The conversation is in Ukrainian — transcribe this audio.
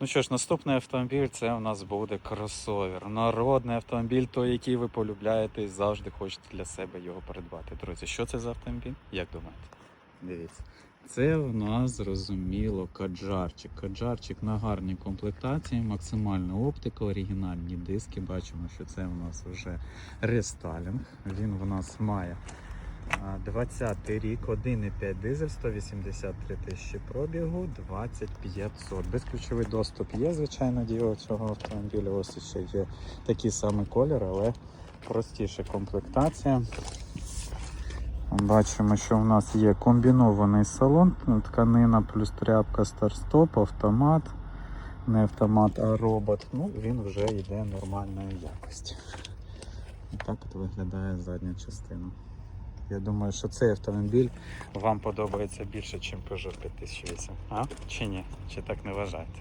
Ну що ж, наступний автомобіль це у нас буде кросовер. Народний автомобіль, той, який ви полюбляєте і завжди хочете для себе його придбати. Друзі, що це за автомобіль? Як думаєте? Дивіться. Це в нас зрозуміло каджарчик. Каджарчик на гарній комплектації, максимальна оптика, оригінальні диски. Бачимо, що це у нас вже рестайлінг. Він в нас має 20 рік, 1,5 дизель, 183 тисячі пробігу, 2500. Безключовий доступ є, звичайно, діло цього автомобіля. Ось ще є такий самий колір, але простіша комплектація. Бачимо, що в нас є комбінований салон, тканина плюс тряпка старт-стоп, автомат. Не автомат, а робот. Ну, він вже йде нормальної якості. Так от виглядає задня частина. Я думаю, що цей автомобіль вам подобається більше, ніж Peugeot 5008. А? Чи ні? Чи так не вважаєте?